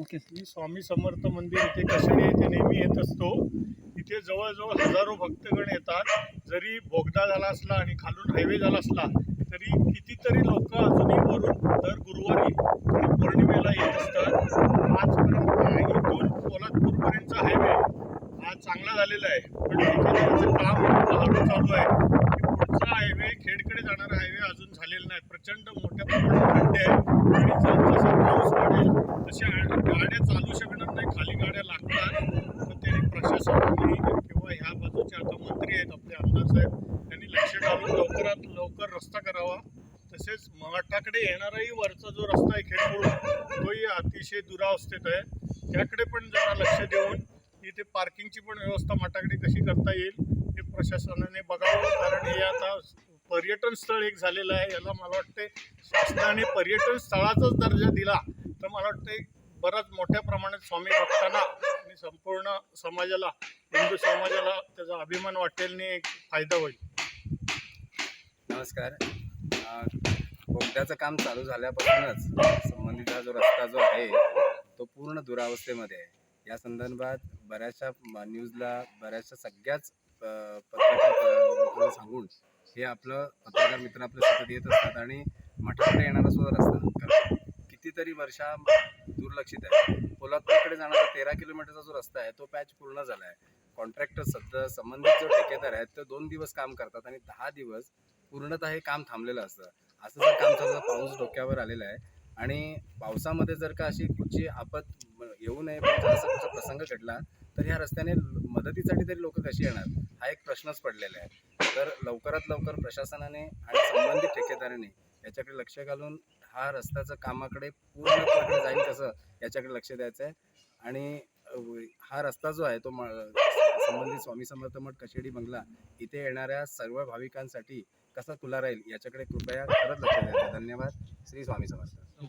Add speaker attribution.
Speaker 1: Okay
Speaker 2: Swami Samarth मंदिर इथे कशाने येथे नेहमी येत असतो? इथे जवळजवळ हजारो भक्तगण येतात. जरी बोगदा झाला असला आणि खालून हायवे झाला असला तरी कितीतरी लोक अजूनही वरून दर गुरुवारी आणि पौर्णिमेला येत असतात. आजपर्यंत इथून पोलादपूरपर्यंतचा हायवे हा चांगला झालेला आहे. पण काम हळूहळू चालू आहे. पुढचा हायवे खेडकडे जाणारा हायवे अजून झालेला नाही. प्रचंड मोठ्या प्रमाणात खड्डे आहे. आणि जसजसा पाऊस पडेल तशा गाड्या चालू शकणार नाही खाली गाड्या लागतात तर त्यांनी किंवा ह्या बाजूचे आता मंत्री आहेत आपले आमदार साहेब त्यांनी लक्ष घालून लवकरात लवकर रस्ता करावा. तसेच मराठाकडे येणाराही वरचा जो रस्ता आहे खेडकडून तोही अतिशय दुरावस्थेत आहे. त्याकडे पण जरा लक्ष देऊन इथे पार्किंगची पण व्यवस्था मठाकडे कशी करता येईल हे प्रशासनाने बघावं. कारण हे आता पर्यटन स्थळ एक झालेलं आहे. याला मला वाटते शासनाने पर्यटन स्थळाचाच दर्जा दिला. तर मला वाटते बराच मोठ्या प्रमाणात स्वामी भक्तांना आणि संपूर्ण समाजाला हिंदू समाजाला त्याचा अभिमान वाटेल आणि एक फायदा होईल.
Speaker 3: नमस्कार. बोगद्याचं काम चालू झाल्यापासूनच संबंधित हा जो रस्ता जो आहे तो पूर्ण दुरावस्थेमध्ये आहे. या संदर्भात बऱ्याचशा न्यूजला बऱ्याचशा सगळ्याच पत्रकार सांगून हे आपलं पत्रकार मित्र आपलं सतत येत असतात आणि मठाकडे येणारा सुद्धा रस्ता कितीतरी वर्षा दुर्लक्षित आहे. पोलादपूरकडे जाणारा तेरा किलोमीटरचा जो रस्ता आहे तो पॅच पूर्ण झाला आहे कॉन्ट्रॅक्टर सध्या संबंधित जो ठेकेदार आहेत ते दोन दिवस काम करतात आणि दहा दिवस पूर्णतः हे काम थांबलेलं असतं. असं जर काम चाललं पाऊस डोक्यावर आलेला आहे आणि पावसामध्ये जर का अशी कुठची आपत येऊ नये पण जर असा कुठचा प्रसंग घडला तर ह्या रस्त्याने मदतीसाठी तरी लोक कशी येणार? हा एक प्रश्नच पडलेला आहे. तर लवकरात लवकर प्रशासनाने आणि संबंधित ठेकेदाराने याच्याकडे लक्ष घालून हा रस्त्याचं कामाकडे पूर्ण जाईल कसं याच्याकडे लक्ष द्यायचं आहे आणि हा रस्ता जो आहे तो म- संबंधित स्वामी समर्थ मठ कशेडी बंगला इथे येणाऱ्या सर्व भाविकांसाठी कसा खुला राहील याच्याकडे कृपया खरंच लक्ष द्यायचं. धन्यवाद. श्री स्वामी समर्थ.